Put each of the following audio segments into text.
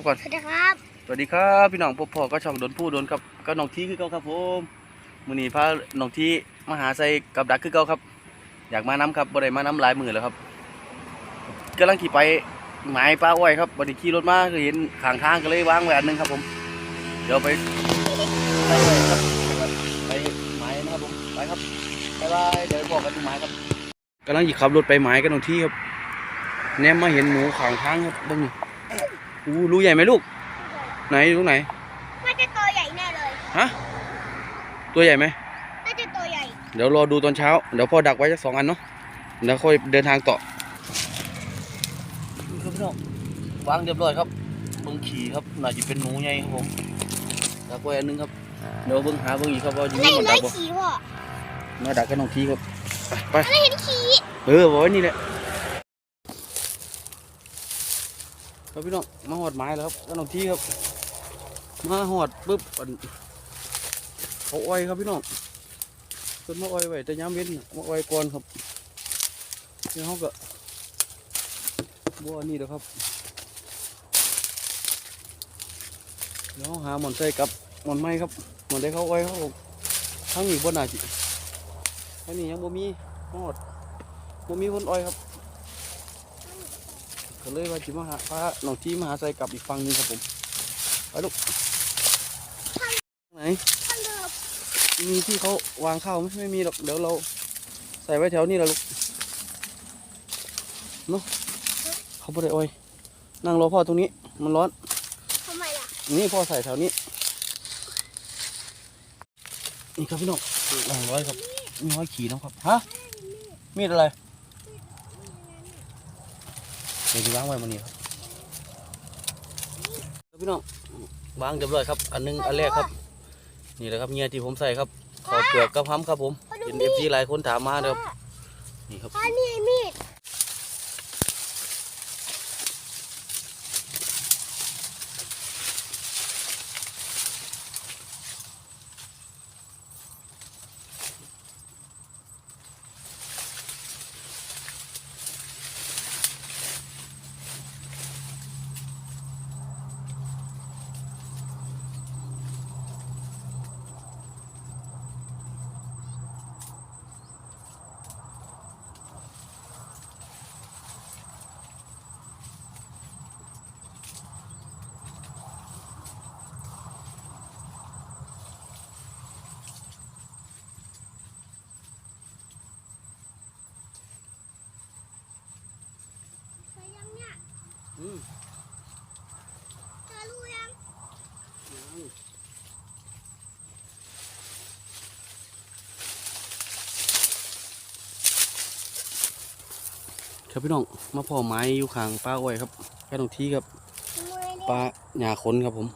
ครับก่อน สวัสดีครับ สวัสดีครับพี่น้องพบพ่อก็ช่องโดนผู้โดนครับก็น้องทีคือเก่าครับผมมื้อนี้พาน้องทีมาหาใส่กับดักคือเก่าครับ อยากมาน้ำครับบ่ได้มาน้ำหลายมือแล้วครับกำลังขี่ไปหมายป้าอ้อยครับบ่ได้ขี่รถมาก็เห็นข้างทางก็เลยวางไว้อันหนึงครับผม เดี๋ยวไปไปเลยครับไปหมายนะครับผมไปครับบ๊ายบายเดี๋ยวบอกกันที่หมายครับกำลังขี่ขับรถไปหมายกันน้องทีครับแนมมาเห็นหมูข้างทางครับเบ้างนี่ อู้รู้ใหญ่ไหมลูก ไหนลูกไหนน่าจะตัวใหญ่แน่เลยฮะตัวใหญ่ไหมน่าจะตัวใหญ่เดี๋ยวรอดูตอนเช้าเดี๋ยวพ่อดักไว้สักสองอันเนาะเดี๋ยวค่อยเดินทางต่อครับพี่น้องวางเรียบร้อยครับเบิ้งขี่ครับน่าจะเป็นหนูใหญ่ครับผมดักไว้อันหนึงครับเดี๋ยวเบิ้งหาเบิ้งอีกครับว่าอยู่ไม่นี่เห็มันนเลดัยกบ่ขี่พ่อมาดักกันน้องทีครับไปไม่เห็นขี่เออบอกไว้นี่แหละ ครับพี่น้องมาหอดไม้แล้วครับก็น้องที่ครับ มาหอดปุ๊บอันเขาอ้อยครับพี่น้องคนมาอ้อยไว้แต่ย้ำเว้นน่ะมาอ้อยก่อนครับเดี๋ยวเขาก็บัวนี่เด้อครับเดี๋ยวหาหมอนใส่กับหมอนไม้ครับหมอนได้เขาอ้อยเขาทั้งนี้บ่น่าจิทั้งนี้ยังบ่มีหอดบ่มีคนอ้อยครับ ก็เลยว่าจิมาหาพาน้องทีมาหาใส่กับอีกฝั่งหนึงครับผมไปลูกไหนท่านเดิมมีที่เขาวางข้าวไหมไม่มีหรอกเดี๋ยวเราใส่ไว้แถวนี้แหละลูกเนาะเขาไม่ได้อ้อยนั่งรอพ่อตรงนี้ มันร้อนทำไมล่ะนี่พ่อใส่แถวนี้ นี่ครับพี่น้องหลังร้อยครับมีห้อยขี่นะครับฮะมีดอะไร เดี๋ยวจะวางไว้มันนี่ครับครับพี่น้องวางเรียบร้อยครับ อันหนึงอันแรกครับ นี่แหละครับเงียที่ผมใส่ครับขอเปลือกกับห้ำครับผมเห็นเอฟซีหลายคนถามมานะครับนี่ครับพ่อนี่มีด เจอลูกยังครับพี่น้องมาพ่อไม้อยู่ข้างป้าอ้อยครับแค่ตรงที่ครับมือปลาหญ้าขนครับผม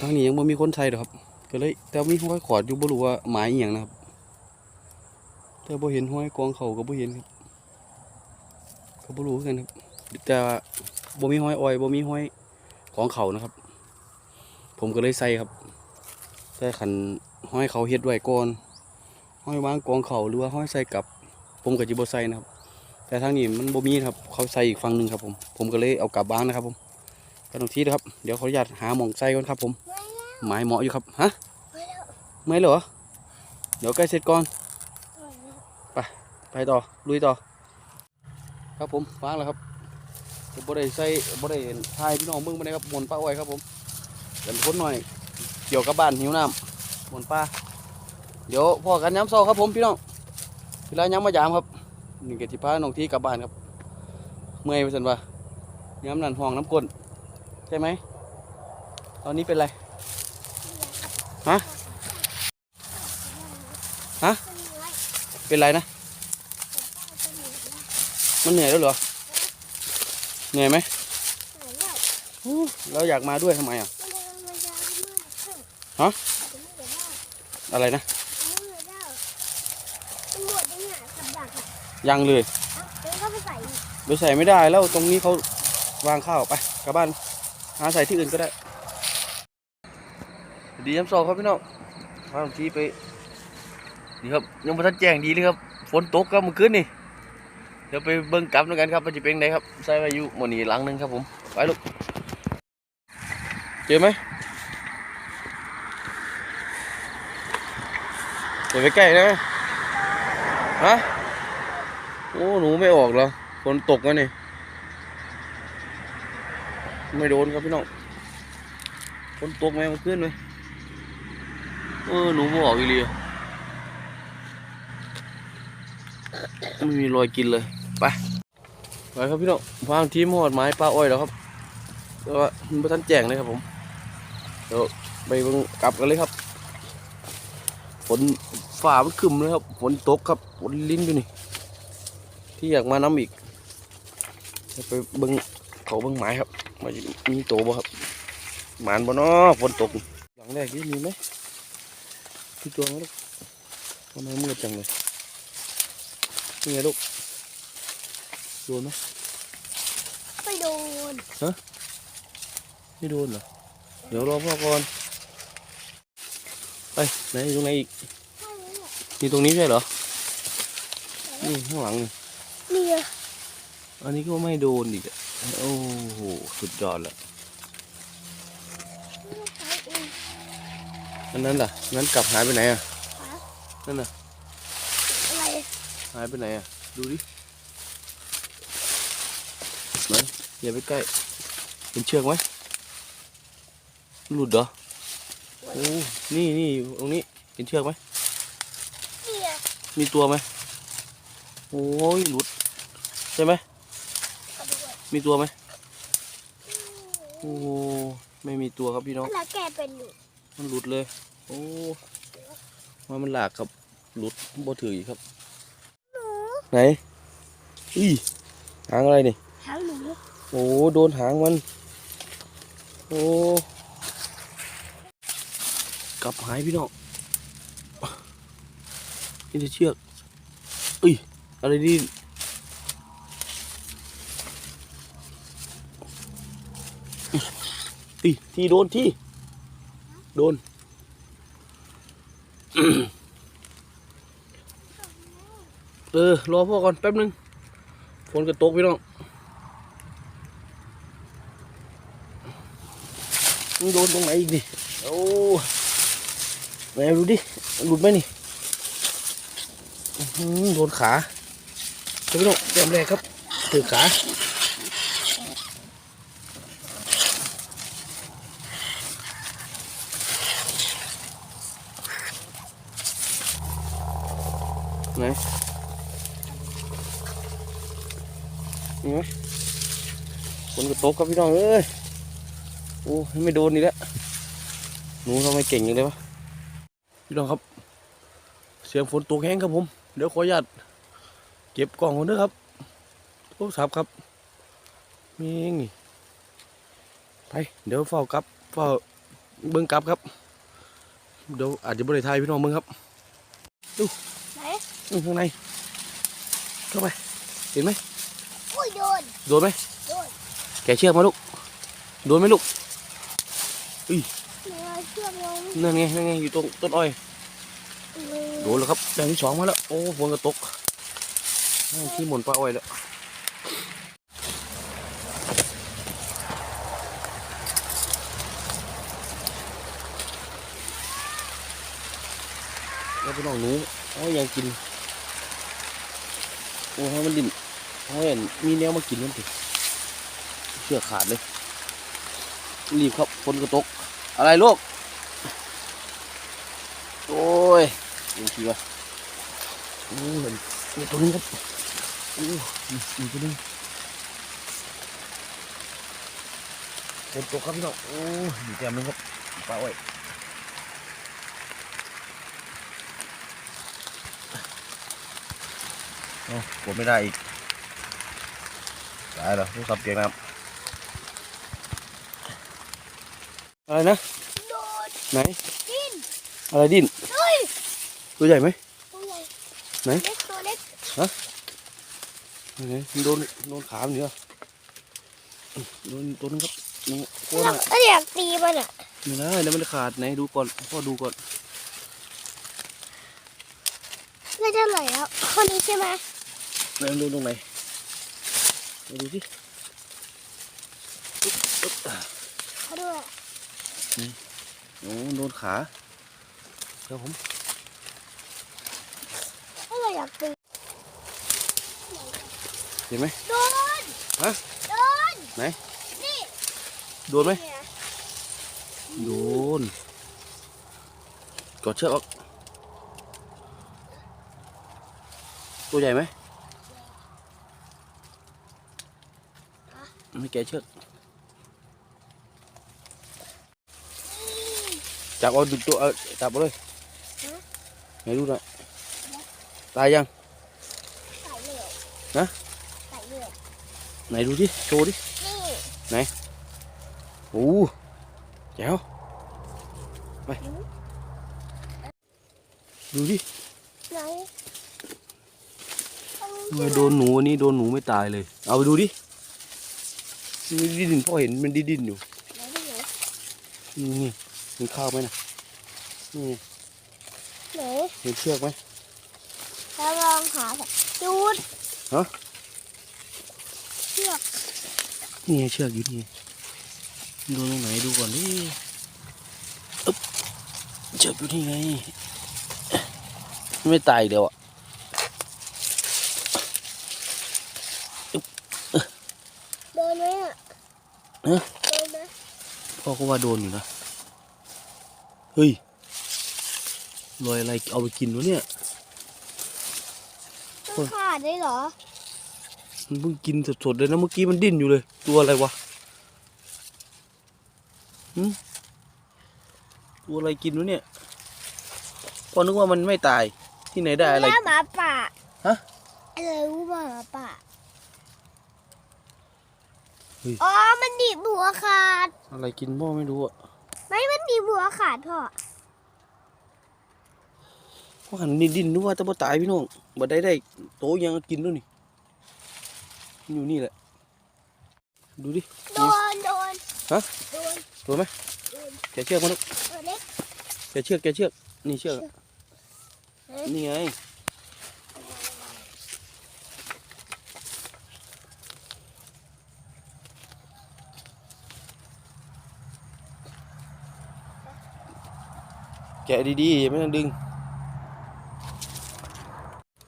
ทางนี้ยังไม่มีคนใช้หรอกครับ ก็เลย แต่มีห้อยขอดอยู่บ่รู้ว่าไม้อหย่างนะครับ แต่บ่เห็นห้อยกองเขาก็บ่เห็นครับก็บ่รู้คือกันครับ แต่ว่าบ่มีห้อยอ้อยบ่มีห้อยของเขานะครับ ผมก็เลยใส่ครับแต่ขันห้อยเขาเฮ็ดไว้ก่อนห้อยวางกองเขาหรือว่าห้อยใส่กับ ผมก็จิบ่ใส่นะครับ แต่ทางนี้มันบ่มีครับ เขาใส่อีกฝั่งหนึ่งครับ ผม ผมก็เลยเอากลับบ้านนะครับ ผมก็ตรงที่นะครับ เดี๋ยวขออนุญาตหาหมองใส่ก่อนครับ ผมไม่แล้วไม้เหมาะอยู่ครับฮะไม่แล้วเหรอเดี๋ยวใกล้เสร็จก่อนไม่แล้วไปต่อลุยต่อ ครับผมวางแล้วครับ บ่ได้ใส่บ่ได้ทายพี่น้องเบิ่งบ่ได้ครับมนป้าอ้อยครับผมเดินพ้นหน่อย เกี่ยวกับบ้านหิวน้ำมนป้าเดี๋ยวพ่อกันย้ำเศร้าครับผมพี่น้องเวลาย้ำมายามครับหนี่งเกติพาน้องที่กลับบ้านครับ เมื่อยไปสันว่าย้ำนันห้องน้ำกลนใช่ไหมตอนนี้เป็นไรฮะฮะเป็นไรนะ มันเหนื่อยแล้วเหรอ เหนื่อยไหมอู้แล้วอยากมาด้วยทำไมอะฮะอะไรนะยังเลยไปใส่ไม่ได้แล้วตรงนี้เขาวางข้าวไปกลับบ้านหาใส่ที่อื่นก็ได้ ดีย้ำซอครับพี่น้องพาบางทีไปนี่ครับยังไม่ทันแจ้งดีเลยครับ ฝนตกก็เมื่อคืนนี่ เดี๋ยวไปเบิ่งกลับด้วยกันครับว่าจะเป็นไงครับใส่ไว้อยู่หมอนี่หลังหนึงครับผมไปลูกเจอไหมอย่าไปใกล้นะฮะโอ้หนูไม่ออกเหรอฝนตกแล้วนี่ไม่โดนครับพี่น้องฝนตกไหมมันขึ้นไหมเออหนูไม่ออกอีเลียไม่มีรอยกินเลย ไปไปครับพี่น้องพางทีมหอดไม้ปลาอ้อยแล้วครับแต่ว่ามันไม่ทันแจ้งเลยครับผมเดี๋ยวไปเบิ่งกลับกันเลยครับฝนฝ่ามันขึ้นเลยครับฝนตกครับฝนลิ้นอยู่นี่ ที่อยากมาน้ำอีกเดี๋ยวไปเบิ่งเขาเบิ่งไม้ครับมันมีโตบ่ครับหมานบ่เนาะฝนตกหลังแรกนี่มีไหมพี่ตัวไหมลูกทำไมมืดจังเลยนี่ไงลูก ดนไหมไม่โดนไม่โดนเหรอ เดี๋ยวรอพ่อก่อนไปไหนอยู่ตรงไหนอีกมีตรงนี้ใช่เหรอ นี่ข้างหลังนี่นี่ไงอันนี้ก็ไม่โดนอีกอะโอ้โห สุดยอดละอันนั้นล่ะ นั้นกลับหายไปไหนอะ นั่นน่ะ อะไร หายไปไหนอะ ดูดิไหน อย่าไปใกล้เห็นเชือกไหมหลุดเหรอโอ้นี่นี่อยู่ตรงนี้เห็นเชือกไหมนี่ไงมีตัวไหมโอ้ยหลุด ใช่ไหม เอาไปด้วยมีตัวไหมโอ้ไม่มีตัวครับพี่น้อง แล้วแกเป็นอยู่มันหลุดเลย โอ้มามันหลากครับ หลุดบ่ถืออีกครับ หนูไหนอีหางอะไรนี่หางหนู โอ้โดนหางมัน โอ้กลับหายพี่น้องนี่จะเชือกเอ้ย อะไรนี่ตีที่โดนที่ โดน เออ รอพ่อก่อน แป๊บนึง ฝนกระตกพี่น้อง มันโดนตรงไหนอีกดิโอ้ไหนดูดิหลุดไหมนี่โดนขาเจ้าพี่น้องแต้มแรกครับถือขาไหนนี่ไหมฝนกระตกครับพี่น้องเอ้ย อ้ยไม่โดนนี่แหละหนูทำไมเก่งอย่างเลยวะพี่น้องครับ เสียงฝนตกแห้งครับผม เดี๋ยวขออนุญาตเก็บกล่องก่อนเด้อครับโทรศัพท์ครับมีนี่ไปเดี๋ยวเฝ้ากลับเฝ้าเบิ้งกลับครับ เดี๋ยวอาจจะบริทายพี่น้องเบิ้งครับไหนอื้อข้างในเข้าไปเห็นไหมอุ้ยโดนโดนไหมโดนแกะเชือกมาลูกโดนไหมลูกมี อะไรเชื่อมลงนั่นไงนั่นไงอยู่ตรงต้นอ้อยโดนแล้วครับแดงที่สองมาแล้วโอ้ฝนก็ตกนั่งที่หมุนปลาอ้อยแล้วแล้วพี่น้องหนูโอ้ยยังกินโอ้ให้มันดิ่นให้เห็นมีแนวมากินมันติเชือกขาดเลย รีบครับฝนก็ตก อะไรลูก โอ้ยดูทีวะโอ้ยนี่ตัวนี้ครับโอ้ยนี่นี่ตัวนี้เป็นตัวครับพี่น้องโอ้ยอยู่แก้มนึงครับปลาอ้อยโอ้กดไม่ได้อีกตายแล้วนี่ครับเกียงน้ำ อะไรนะโดนไหนดิ้นอะไรดิ้นเฮ้ยตัวใหญ่ไหมตัวใหญ่ไหนเล็กตัวเล็กไหนมันโดนโดนขามันเหรอโดนตัวนึงครับนี่โคตรเราก็อยากตีมันอะนี่นะแล้วมันขาดไหนดูก่อนพ่อดูก่อนไม่เท่าไหร่แล้วคนนี้ใช่ไหมไหนดูตรงไหนไหนดูสิปึ๊บปึ๊บเขาด้วย โอ้โดนขาเดี๋ยวผมถ้าเราอยากตื่นเห็นไหมโดนฮะโดนไหนนี่โดนไหมเนี่ยโดนกดเชือกออกตัวใหญ่ไหมไม่แกะเชือก จับเอาดึงตัวเอาจับเอาเลยไหนดูหน่อยตายยังใส่เหลวฮะใส่เหลวไหนดูดิโชว์ดินี่โอ้แจ๋วไปดูดิไหนทำไมโดนหนูอันนี้โดนหนูไม่ตายเลย เอาไปดูดิมันดิ้นพ่อเห็นมันดิ้นๆอยู่ไหนที่ไหนนี่นี่ มีข้าวไหมนะนี่ไหนเห็นเชือกไหมแล้วลองหาแบบจูดฮะเชือกนี่ไงเชือกอยู่นี่โดนตรงไหนดูก่อนดิอึ๊บเชือกอยู่นี่ไงไม่ตายอีกเดียวอะโดนไหมอะฮะโดนไหมพ่อก็ว่าโดนอยู่นะเฮ้ยรอยอะไรเอาไปกินวะเนี่ยต้องขาดได้เหรอ มันเพิ่งกินสดๆเลยนะเมื่อกี้มันดิ้นอยู่เลย ตัวอะไรวะหืมตัวอะไรกินวะเนี่ยพอนึกว่ามันไม่ตายที่ไหนได้อะไร แล้วหมาป่าฮะ อะไรรู้ป่ะหมาป่าเฮ้ย อ๋อ มันหนีบหัวขาด อะไรกินพ่อไม่รู้อะ ไม่มันหนีบหัวขาดพ่อพ่อหันดิ้นดิ้นนึกว่าจะบ่ตายพี่น้องบ่ได้ได้โตยังกินแล้วนี่มันอยู่นี่แหละ ดูดิ โดนโดนฮะ โดนตัวไหมโดนแกะเชือกมาลูกตัวเล็กแกะเชือกแกะเชือก นี่เชือกอะเฮ้ยนี่ไง กะดีๆอย่าไม่ต้องดึง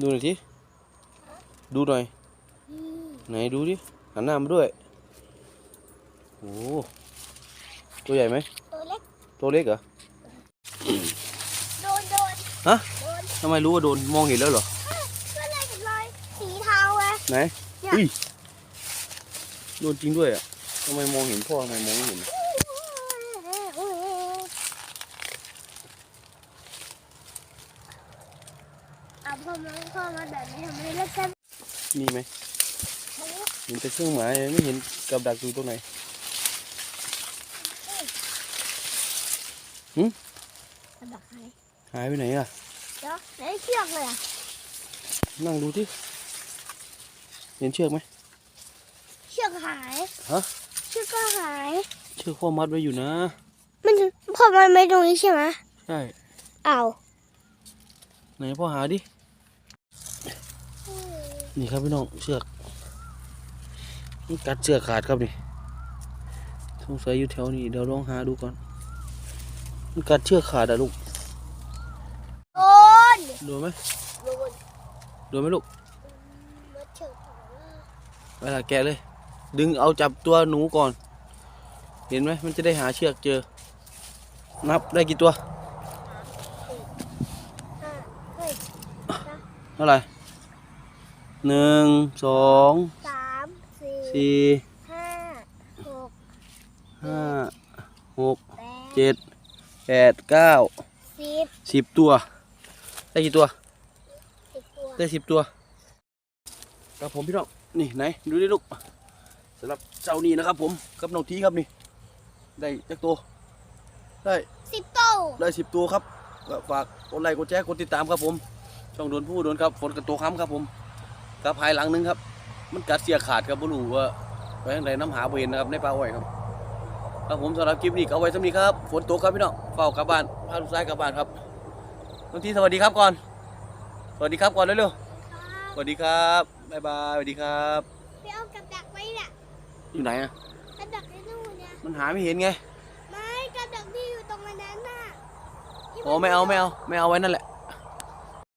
ดูหน่อยทีดูหน่อยอืมไหนดูดิหันหน้ามาด้วยโอ้ตัวใหญ่ไหมตัวเล็กตัวเล็กเหรอโดนโดนฮะโดนทำไมรู้ว่าโดนมองเห็นแล้วเหรอก็เลยเห็นรอยสีเทาไงไหนเนี่ยอุ้ยโดนจริงด้วยอะทำไมมองเห็นพ่อทำไมมองไม่เห็น เอาพ่อมาพ่อมาแบบนี้ทำไมแล้วกัน มีไหมเห็น แต่เครื่องหมายไม่เห็นกับดักอยู่ตรงไหนกระดักใครหายไปไหนอะเดี๋ยวไหนเชือกเลยอะนั่งดูที่เห็นเชือกไหมเชือกหายฮะเชือกก็หาย เชือกพ่อมัดไว้อยู่นะ มันพ่อมันไม่ตรงนี้ใช่ไหมใช่เอาไหนพ่อหาดินี่ครับพี่น้องเชือก นี่กัดเชือกขาดครับนี่สงสัยอยู่แถวนี้เดี๋ยวลองหาดูก่อนมันกัดเชือกขาดอะลูกโดนโดนไหมโดนโดนไหมลูกมาเชือกหายเวลาแกะเลย ดึงเอาจับตัวหนูก่อน เห็นไหมมันจะได้หาเชือกเจอ นับได้กี่ตัวอะเฮ้ยเท่าไหร่หนึ่งสองสาม สี่สี่ห้าหกห้าหกแปดเจ็ดแปดเก้าสิบสิบตัว ได้กี่ตัว สิบตัวได้สิบตัวครับผมพี่น้องนี่ไหนดูดิลูกสำหรับเจ้านี้นะครับผมกับน้องทีครับนี่ ได้จักตัวได้สิบตัวได้สิบตัวครับก็ฝากกดไลค์กดแชร์กดติดตามครับผม ช่องโดนผู้โดนครับฝนกับตัวค้ำครับผมกับภายหลังหนึงครับ มันกัดเสียขาดครับบ่รู้ว่าไปทางไหนน้ำหาบ่เห็นนะครับในป่าอ้อยครับครับผมสำหรับคลิปนี้ก็เอาไว้สำนี้ครับฝนตกครับพี่น้องเฝ้ากลับบ้านพาลูกชายกลับบ้านครับบางทีสวัสดีครับก่อน สวัสดีครับก่อนเร็วครับๆสวัสดีครับบ๊ายบายสวัสดีครับไปเอากับดักไว้เนี่ยอยู่ไหนอะกับดักไอ้นู่นเนี่ยมันหาไม่เห็นไงไม่กับดักอ๋อไม่เอาไม่เอาไม่เอาไว้นั่นแหละ